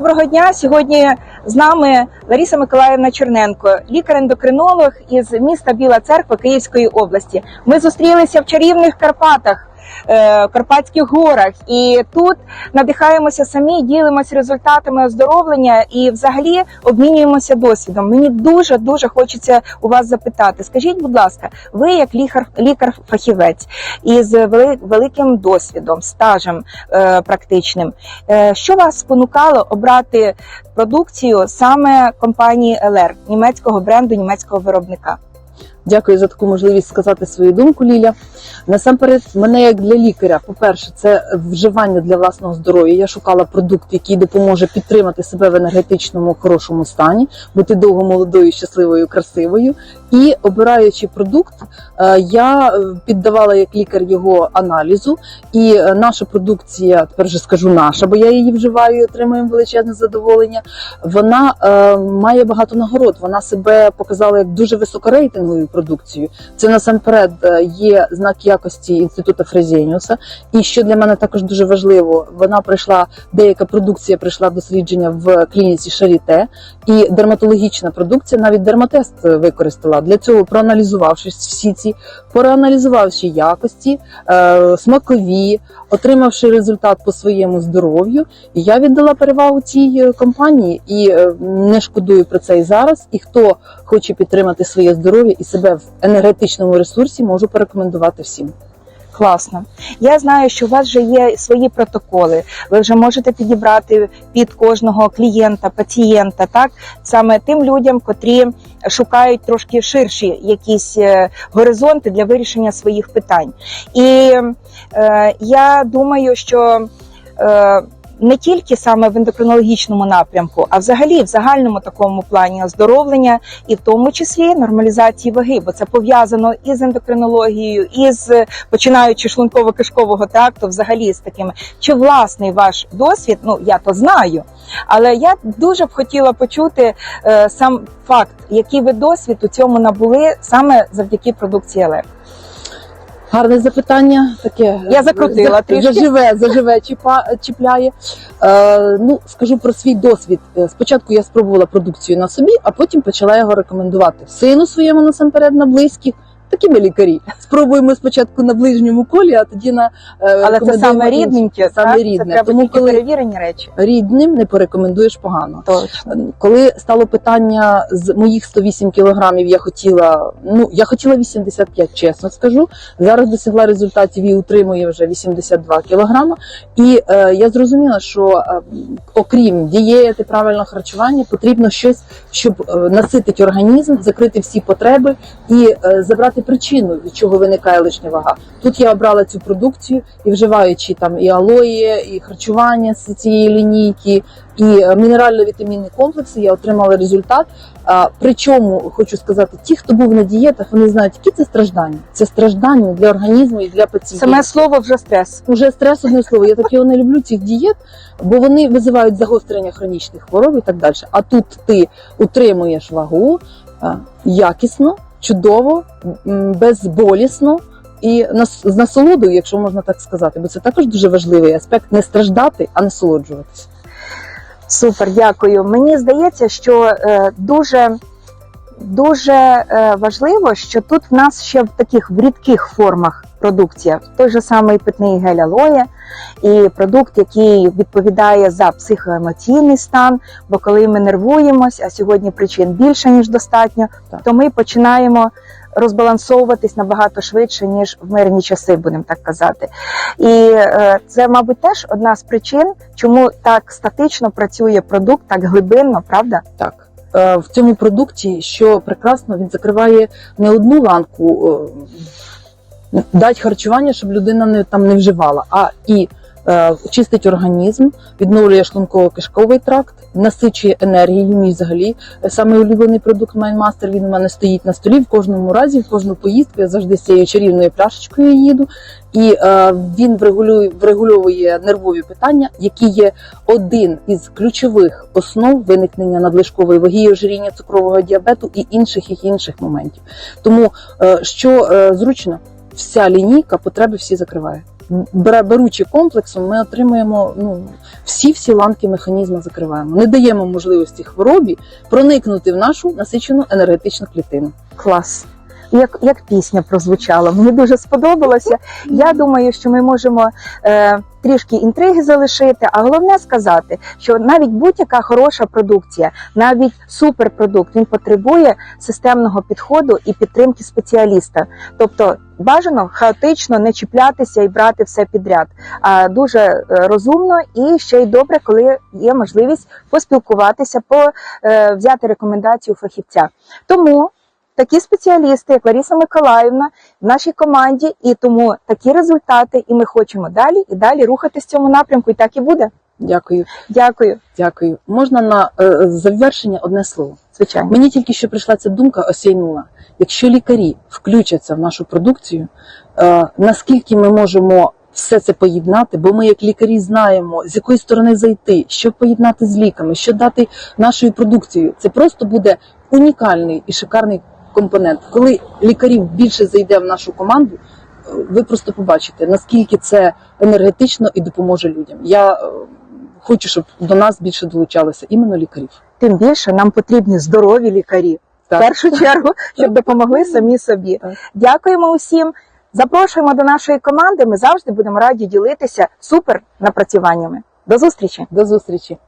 Доброго дня. Сьогодні з нами Лариса Миколаївна Черненко, лікар-ендокринолог із міста Біла Церква Київської області. Ми зустрілися в чарівних Карпатах. Е, Карпатських горах, і тут надихаємося самі, ділимося результатами оздоровлення і взагалі обмінюємося досвідом. Мені дуже дуже хочеться у вас запитати. Скажіть, будь ласка, ви як лікар, лікар-фахівець із великим досвідом, стажем е, практичним, Е, Що вас спонукало обрати продукцію саме компанії LR, німецького бренду, німецького виробника? Дякую за таку можливість сказати свою думку, Ліля. Насамперед, мене як для лікаря, по-перше, це вживання для власного здоров'я. Я шукала продукт, який допоможе підтримати себе в енергетичному хорошому стані, бути довго молодою, щасливою, красивою. І обираючи продукт, е, я е, піддавала як лікар його аналізу. І е, наша продукція, тепер вже скажу наша, бо я її вживаю і отримуємо величезне задоволення. Вона має багато нагород. Вона себе показала як дуже високорейтинговою. Це насамперед е, є знак якості інституту Фрезеніуса. І що для мене також дуже важливо, вона пройшла деяка продукція пройшла в дослідження в клініці Шаріте, і дерматологічна продукція навіть дерматест використала для цього, проаналізувавши всі ці, проаналізувавши якості, е, смакові, отримавши результат по своєму здоров'ю. Я віддала перевагу цій е, компанії і не шкодую про це і зараз. І хто хоче підтримати своє здоров'я і себе в енергетичному ресурсі, можу порекомендувати всім. Класно. Я знаю, що у вас вже є свої протоколи. Ви вже можете підібрати під кожного клієнта, пацієнта, так саме тим людям, котрі шукають трошки ширші якісь е, горизонти для вирішення своїх питань. І е, я думаю, що е, не тільки саме в ендокринологічному напрямку, а взагалі в загальному такому плані оздоровлення, і в тому числі нормалізації ваги, бо це пов'язано і з ендокринологією, і з починаючи шлунково-кишкового тракту, взагалі з такими. Чи власний ваш досвід? Ну я то знаю, але я дуже б хотіла почути е, сам факт, який ви досвід у цьому набули саме завдяки продукції ЛЕК. Гарне запитання, таке Я закрутила за- трішки. заживе, заживе, чіпа, чіпляє. Е, ну, скажу про свій досвід. Е, Спочатку я спробувала продукцію на собі, а потім почала його рекомендувати сину своєму насамперед на близьких. Такі ми лікарі. Спробуємо спочатку на ближньому колі, а тоді на е, Але це саме рідненьке, саме так? рідне. Це треба Тому коли перевірені речі. рідним не порекомендуєш погано. Точно. Коли стало питання з моїх 108 кілограмів, я хотіла, ну я хотіла 85, чесно скажу. Зараз досягла результатів і утримує вже 82 кілограма. І е, я зрозуміла, що е, окрім дієти, правильного харчування, потрібно щось, щоб е, наситити організм, закрити всі потреби і е, забрати причину, від чого виникає лишня вага. Тут я обрала цю продукцію і вживаючи там і алоє, і харчування з цієї лінійки, і е, мінерально-вітамінні комплекси, я отримала результат. Причому хочу сказати, ті, хто був на дієтах, вони знають, які це страждання. Це страждання для організму і для пацієнтів. Саме слово вже стрес. Уже стрес одне слово. Я так його не люблю цих дієт, бо вони визивають загострення хронічних хвороб і так далі. А тут ти утримуєш вагу якісно, чудово, безболісно. І з насолодою, якщо можна так сказати, бо це також дуже важливий аспект не страждати, а насолоджуватися. Супер, дякую. Мені здається, що е, дуже, дуже е, важливо, що тут в нас ще в таких в рідких формах продукція. Той же самий питний гель алоє і продукт, який відповідає за психоемоційний стан. Бо коли ми нервуємось, а сьогодні причин більше ніж достатньо, Так. то ми починаємо. Розбалансовуватись набагато швидше ніж в мирні часи, будемо так казати, і е, це, мабуть, теж одна з причин, чому так статично працює продукт, так глибинно, правда? Так. Е, В цьому продукті, що прекрасно, він закриває не одну ланку дать харчування, щоб людина не там не вживала, а і е, чистить організм, відновлює шлунково-кишковий тракт, насичує енергією. Мій взагалі е, саме улюблений продукт Майнмастер. Він у мене стоїть на столі в кожному разі, в кожну поїздку. Я завжди з цією чарівною пляшечкою їду. І е, він врегулює, врегульовує нервові питання, які є один із ключових основ виникнення надлишкової ваги, ожиріння цукрового діабету і інших і інших моментів. Тому е, що е, зручно, вся лінійка потреби всі закриває. беручи комплексом, ми отримуємо ну, всі всі ланки механізму закриваємо. Не даємо можливості хворобі проникнути в нашу насичену енергетичну клітину. Клас. Як, як пісня прозвучала, мені дуже сподобалося. Я думаю, що ми можемо е, трішки інтриги залишити, а головне сказати, що навіть будь-яка хороша продукція, навіть суперпродукт, він потребує системного підходу і підтримки спеціаліста. Тобто бажано хаотично не чіплятися і брати все підряд, а дуже е, розумно і ще й добре, коли є можливість поспілкуватися, по, е, взяти рекомендацію фахівця. Тому такі спеціалісти, як Лариса Миколаївна, в нашій команді, і тому такі результати, і ми хочемо далі і далі рухатись в цьому напрямку, і так і буде. Дякую, Дякую, дякую. Можна на е, завершення одне слово. звичайно. Мені тільки що прийшла ця думка осяйнула. Якщо лікарі включаться в нашу продукцію, е, наскільки ми можемо все це поєднати, бо ми, як лікарі, знаємо, з якої сторони зайти, що поєднати з ліками, що дати нашою продукцією. Це просто буде унікальний і шикарний компонент. Коли лікарів більше зайде в нашу команду, е, ви просто побачите, наскільки це енергетично і допоможе людям. Я е, хочу, щоб до нас більше долучалося іменно лікарів. Тим більше нам потрібні здорові лікарі. В першу чергу, щоб допомогли самі собі. Так. Дякуємо усім. Запрошуємо до нашої команди. Ми завжди будемо раді ділитися супер напрацюваннями. До зустрічі! До зустрічі.